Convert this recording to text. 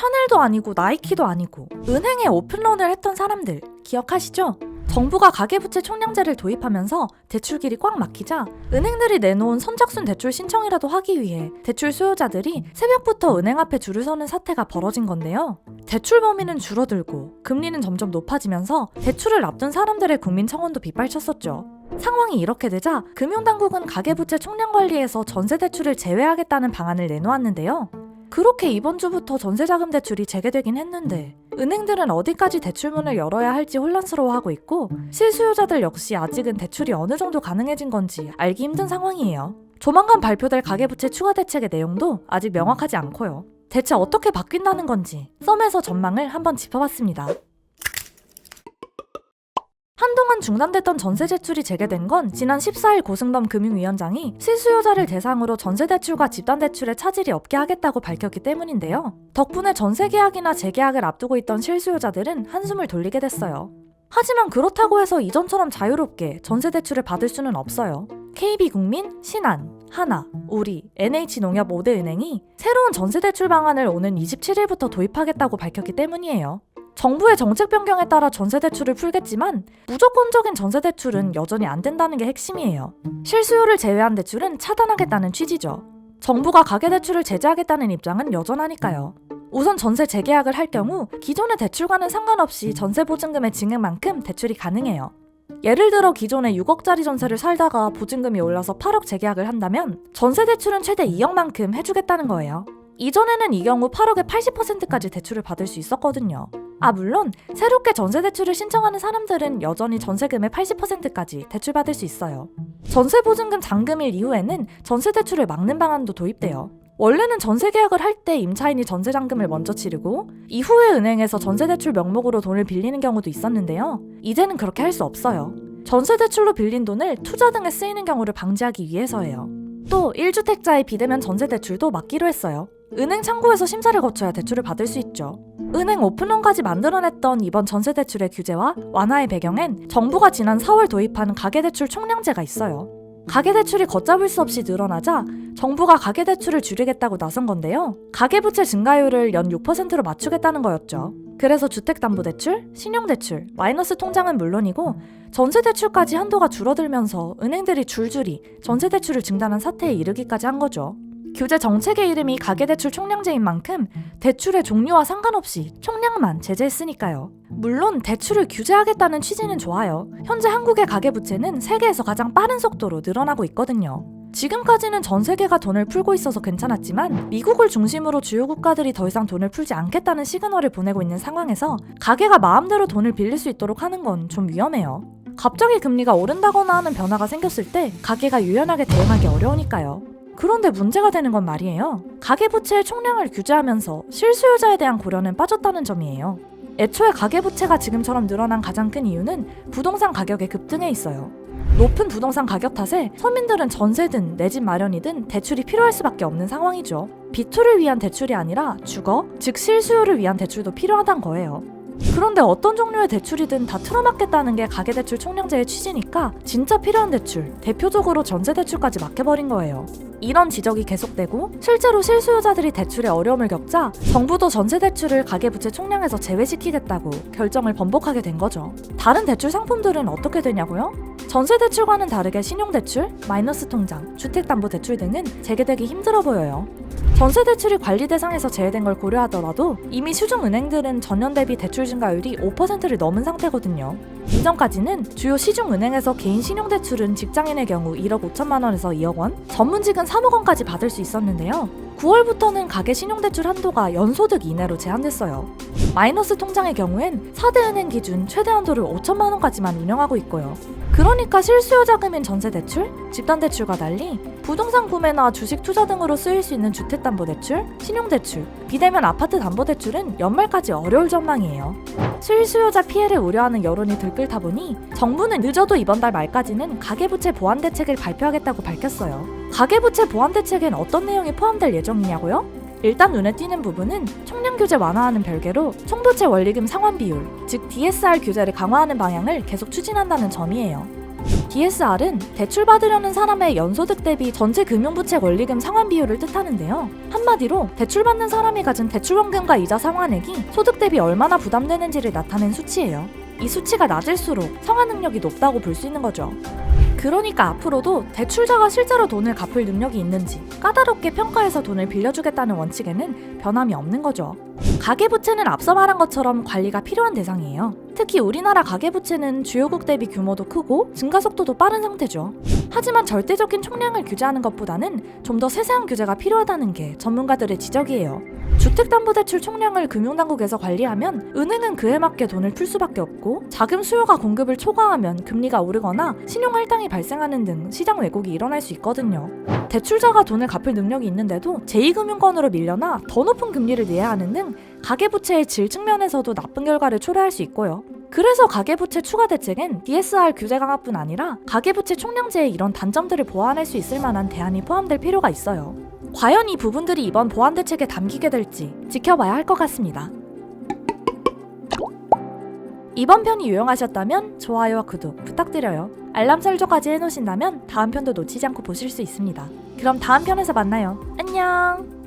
샤넬도 아니고 나이키도 아니고 은행에 오픈런을 했던 사람들 기억하시죠? 정부가 가계부채 총량제를 도입하면서 대출길이 꽉 막히자 은행들이 내놓은 선착순 대출 신청이라도 하기 위해 대출 수요자들이 새벽부터 은행 앞에 줄을 서는 사태가 벌어진 건데요. 대출 범위는 줄어들고 금리는 점점 높아지면서 대출을 앞둔 사람들의 국민 청원도 빗발쳤었죠. 상황이 이렇게 되자 금융당국은 가계부채 총량 관리에서 전세 대출을 제외하겠다는 방안을 내놓았는데요. 그렇게 이번 주부터 전세자금 대출이 재개되긴 했는데 은행들은 어디까지 대출문을 열어야 할지 혼란스러워하고 있고 실수요자들 역시 아직은 대출이 어느 정도 가능해진 건지 알기 힘든 상황이에요. 조만간 발표될 가계부채 추가 대책의 내용도 아직 명확하지 않고요. 대체 어떻게 바뀐다는 건지 썸에서 전망을 한번 짚어봤습니다. 한동안 중단됐던 전세 대출이 재개된 건 지난 14일 고승범 금융위원장이 실수요자를 대상으로 전세 대출과 집단 대출에 차질이 없게 하겠다고 밝혔기 때문인데요. 덕분에 전세 계약이나 재계약을 앞두고 있던 실수요자들은 한숨을 돌리게 됐어요. 하지만 그렇다고 해서 이전처럼 자유롭게 전세 대출을 받을 수는 없어요. KB국민, 신한, 하나, 우리, NH농협 5대 은행이 새로운 전세 대출 방안을 오는 27일부터 도입하겠다고 밝혔기 때문이에요. 정부의 정책 변경에 따라 전세 대출을 풀겠지만 무조건적인 전세 대출은 여전히 안 된다는 게 핵심이에요. 실수요를 제외한 대출은 차단하겠다는 취지죠. 정부가 가계 대출을 제재하겠다는 입장은 여전하니까요. 우선 전세 재계약을 할 경우 기존의 대출과는 상관없이 전세 보증금의 증액만큼 대출이 가능해요. 예를 들어 기존에 6억짜리 전세를 살다가 보증금이 올라서 8억 재계약을 한다면 전세 대출은 최대 2억만큼 해주겠다는 거예요. 이전에는 이 경우 8억의 80%까지 대출을 받을 수 있었거든요. 아, 물론 새롭게 전세 대출을 신청하는 사람들은 여전히 전세금의 80%까지 대출받을 수 있어요. 전세 보증금 잔금일 이후에는 전세 대출을 막는 방안도 도입돼요. 원래는 전세 계약을 할 때 임차인이 전세 잔금을 먼저 치르고 이후에 은행에서 전세 대출 명목으로 돈을 빌리는 경우도 있었는데요. 이제는 그렇게 할 수 없어요. 전세 대출로 빌린 돈을 투자 등에 쓰이는 경우를 방지하기 위해서예요. 또 1주택자의 비대면 전세 대출도 막기로 했어요. 은행 창구에서 심사를 거쳐야 대출을 받을 수 있죠. 은행 오픈런까지 만들어냈던 이번 전세 대출의 규제와 완화의 배경엔 정부가 지난 4월 도입한 가계대출 총량제가 있어요. 가계대출이 걷잡을 수 없이 늘어나자 정부가 가계대출을 줄이겠다고 나선 건데요. 가계부채 증가율을 연 6%로 맞추겠다는 거였죠. 그래서 주택담보대출, 신용대출, 마이너스 통장은 물론이고 전세대출까지 한도가 줄어들면서 은행들이 줄줄이 전세대출을 증단한 사태에 이르기까지 한 거죠. 규제 정책의 이름이 가계대출 총량제인 만큼 대출의 종류와 상관없이 총량만 제재했으니까요. 물론 대출을 규제하겠다는 취지는 좋아요. 현재 한국의 가계부채는 세계에서 가장 빠른 속도로 늘어나고 있거든요. 지금까지는 전 세계가 돈을 풀고 있어서 괜찮았지만 미국을 중심으로 주요 국가들이 더 이상 돈을 풀지 않겠다는 시그널을 보내고 있는 상황에서 가계가 마음대로 돈을 빌릴 수 있도록 하는 건 좀 위험해요. 갑자기 금리가 오른다거나 하는 변화가 생겼을 때 가계가 유연하게 대응하기 어려우니까요. 그런데 문제가 되는 건 말이에요. 가계부채의 총량을 규제하면서 실수요자에 대한 고려는 빠졌다는 점이에요. 애초에 가계부채가 지금처럼 늘어난 가장 큰 이유는 부동산 가격의 급등에 있어요. 높은 부동산 가격 탓에 서민들은 전세든 내 집 마련이든 대출이 필요할 수밖에 없는 상황이죠. 비투를 위한 대출이 아니라 주거, 즉 실수요를 위한 대출도 필요하단 거예요. 그런데 어떤 종류의 대출이든 다 틀어막겠다는 게 가계대출 총량제의 취지니까 진짜 필요한 대출, 대표적으로 전세대출까지 막혀버린 거예요. 이런 지적이 계속되고 실제로 실수요자들이 대출에 어려움을 겪자 정부도 전세대출을 가계부채 총량에서 제외시키겠다고 결정을 번복하게 된 거죠. 다른 대출 상품들은 어떻게 되냐고요? 전세대출과는 다르게 신용대출, 마이너스 통장, 주택담보대출 등은 재개되기 힘들어 보여요. 전세 대출이 관리 대상에서 제외된 걸 고려하더라도 이미 시중은행들은 전년 대비 대출 증가율이 5%를 넘은 상태거든요. 이전까지는 주요 시중 은행에서 개인 신용 대출은 직장인의 경우 1억 5천만 원에서 2억 원, 전문직은 3억 원까지 받을 수 있었는데요. 9월부터는 가계 신용대출 한도가 연소득 이내로 제한됐어요. 마이너스 통장의 경우엔 4대 은행 기준 최대 한도를 5천만 원까지만 운영하고 있고요. 그러니까 실수요 자금인 전세 대출, 집단 대출과 달리 부동산 구매나 주식 투자 등으로 쓰일 수 있는 주택담보대출, 신용대출, 비대면 아파트 담보대출은 연말까지 어려울 전망이에요. 실수요자 피해를 우려하는 여론이 들끓다 보니 정부는 늦어도 이번 달 말까지는 가계부채 보완 대책을 발표하겠다고 밝혔어요. 가계부채 보완 대책엔 어떤 내용이 포함될 예정이냐고요? 일단 눈에 띄는 부분은 총량 규제 완화하는 별개로 총부채 원리금 상환 비율, 즉 DSR 규제를 강화하는 방향을 계속 추진한다는 점이에요. DSR은 대출 받으려는 사람의 연소득 대비 전체 금융부채 원리금 상환 비율을 뜻하는데요. 한마디로 대출 받는 사람이 가진 대출원금과 이자 상환액이 소득 대비 얼마나 부담되는지를 나타낸 수치예요. 이 수치가 낮을수록 상환 능력이 높다고 볼 수 있는 거죠. 그러니까 앞으로도 대출자가 실제로 돈을 갚을 능력이 있는지 까다롭게 평가해서 돈을 빌려주겠다는 원칙에는 변함이 없는 거죠. 가계부채는 앞서 말한 것처럼 관리가 필요한 대상이에요. 특히 우리나라 가계부채는 주요국 대비 규모도 크고 증가 속도도 빠른 상태죠. 하지만 절대적인 총량을 규제하는 것보다는 좀 더 세세한 규제가 필요하다는 게 전문가들의 지적이에요. 주택담보대출 총량을 금융당국에서 관리하면 은행은 그에 맞게 돈을 풀 수밖에 없고 자금 수요가 공급을 초과하면 금리가 오르거나 신용 할당이 발생하는 등 시장 왜곡이 일어날 수 있거든요. 대출자가 돈을 갚을 능력이 있는데도 제2금융권으로 밀려나 더 높은 금리를 내야 하는 등 가계부채의 질 측면에서도 나쁜 결과를 초래할 수 있고요. 그래서 가계부채 추가 대책엔 DSR 규제 강화뿐 아니라 가계부채 총량제의 이런 단점들을 보완할 수 있을 만한 대안이 포함될 필요가 있어요. 과연 이 부분들이 이번 보완 대책에 담기게 될지 지켜봐야 할 것 같습니다. 이번 편이 유용하셨다면 좋아요와 구독 부탁드려요. 알람 설정까지 해놓으신다면 다음 편도 놓치지 않고 보실 수 있습니다. 그럼 다음 편에서 만나요. 안녕!